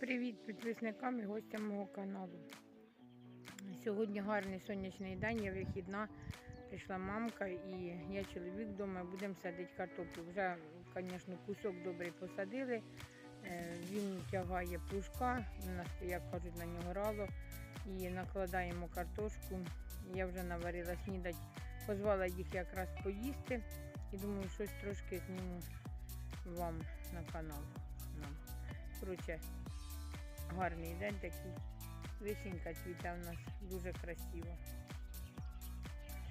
Привіт підписникам і гостям мого каналу. Сьогодні гарний сонячний день, я вихідна. Прийшла мамка і я чоловік вдома, будемо садити картоплю. Вже, звісно, кусок добрий посадили. Е, Він тягає плужка, як кажуть, на нього рало. І накладаємо картошку. Я вже наварила снідать, позвала їх якраз поїсти. І думаю, щось трошки зніму вам на канал. Коротше, гарний день такий. Вишенька цвіте у нас дуже красиво.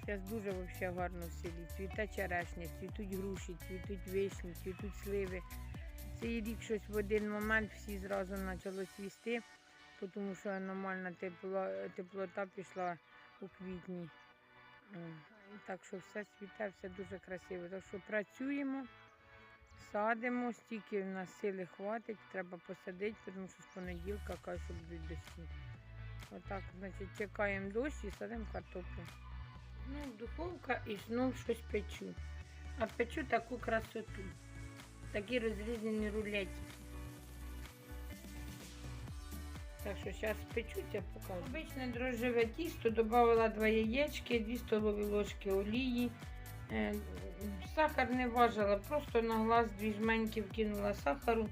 Зараз дуже вообще гарно в селі. Цвіте черешня, цвітуть груші, цвітуть вишні, цвітуть сливи. Цей рік щось в один момент всі зразу почало цвісти, тому що аномальна тепло, теплота пішла у квітні. Так що все цвіте, все дуже красиво. Так що працюємо. Садимо, стільки в нас сили хватить, треба посадити, тому що з понеділка що будуть дощі. Отак, значить, чекаємо дощ і садимо картоплю. Ну, духовка і знов щось печу. А печу таку красоту. Такі розрізані рулетики. Так що зараз печу, я покажу. Обичне дрожжеве тісто, додавала 2 яєчки, 2 столові ложки олії. Е, Сахар не важила, просто на глаз дві жменьки вкинула сахару,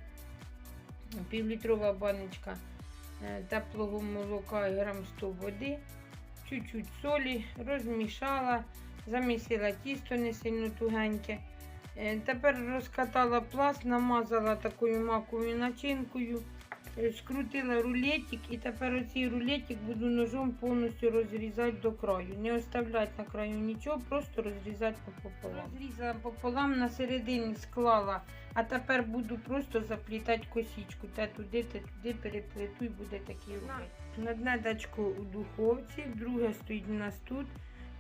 півлітрова баночка е, теплого молока і грам 100 води, чуть-чуть солі, розмішала, замісила тісто не сильно тугеньке. Е, Тепер розкатала пласт, намазала такою маковою начинкою, скрутила рулетик і тепер оцей рулетик буду ножом повністю розрізати до краю. Не оставляти на краю нічого, просто розрізати пополам. Розрізала пополам, на середині склала, а тепер буду просто заплітати косічку. Те туди, те туди переплету і буде такий рулет. Одне дачко у духовці, друге стоїть у нас тут.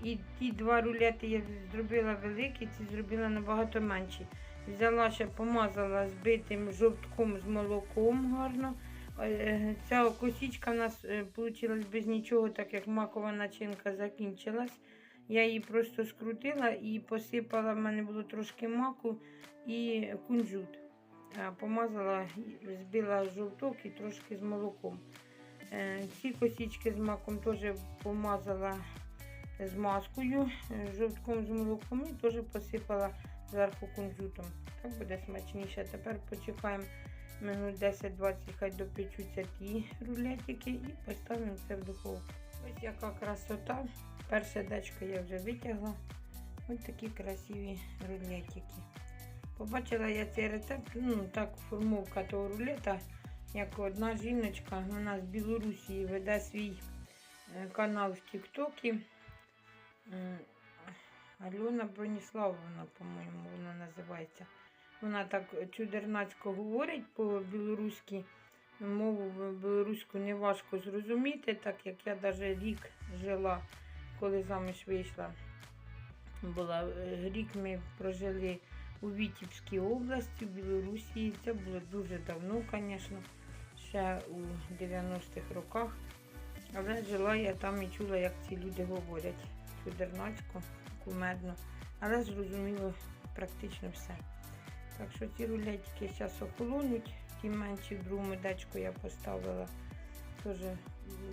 І ті два рулети я зробила великі, ці зробила набагато менші. Взяла ще помазала збитим жовтком з молоком гарно. Е, Ця косічка в нас вийшла без нічого, так як макова начинка закінчилась. Я її просто скрутила і посипала, в мене було трошки маку і кунжут. Е, Помазала, збила жовток і трошки з молоком. Е, Ці косічки з маком теж помазала з маскою, е, жовтком з молоком і теж посипала зверху кунжутом. Так буде смачніше. Тепер почекаємо минут 10-20, хай допечуться ті рулетики і поставимо це в духовку. Ось яка красота. Перше дечко я вже витягла. Ось такі красиві рулетики. Побачила я цей рецепт, ну так, формовка того рулета, як одна жіночка, вона з Білорусі веде свій е, канал в Тіктокі. М, Альона Броніславовна, по-моєму, вона називається. Вона так чудернацько говорить по-білоруськи. Мову білоруську не важко зрозуміти, так як я навіть рік жила, коли заміж вийшла. Була е, рік ми прожили у Вітівській області, в Білорусі. Це було дуже давно, звісно, ще у 90-х роках. Але жила я там і чула, як ці люди говорять чудернацько, кумедно. Але зрозуміло практично все. Так що ці рулетики зараз охолонуть, ті менші в другому дечку я поставила. Теж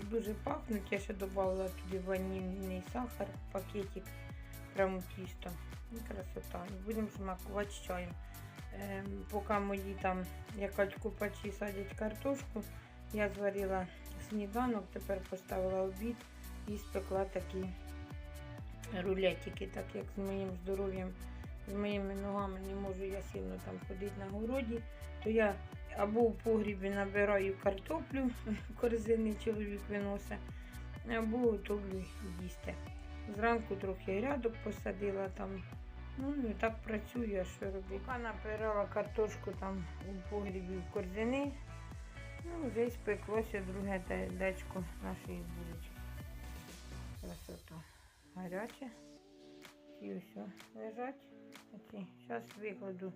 дуже пахнуть. Я ще додала туди ванільний сахар, пакетик, прямо тісто. І красота. Будемо смакувати з чаєм. Ем, поки мої там якась купачі садять картошку, я зварила сніданок, тепер поставила обід і спекла такі рулетики, так як з моїм здоров'ям, з моїми ногами не можу я сильно там ходити на городі, то я або в погрібі набираю картоплю, корзини чоловік виносить, або готовлю їсти. Зранку трохи рядок посадила там. Ну і так працюю, а що робити. Поки набирала картошку там у погрібі в корзини, ну вже спеклося друге дечко нашої булочки. Красота гаряче. І все лежать. Оці. Зараз викладу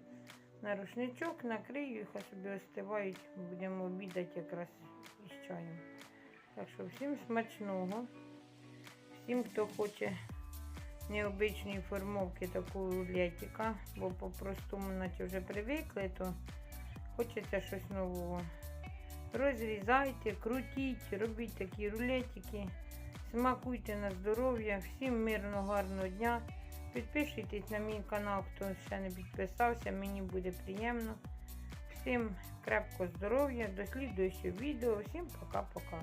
на рушничок, накрию, їх, собі остивають. Будемо обідати якраз із чаєм. Так що всім смачного. Всім, хто хоче необичної формовки такого рулетика, бо по-простому наче вже привикли, то хочеться щось нового. розрізайте, крутіть, робіть такі рулетики, смакуйте на здоров'я, всім мирного, гарного дня. Підпишіться на мій канал, хто ще не підписався, мені буде приємно. Всім крепкого здоров'я, до слідуючого відео, всім пока-пока.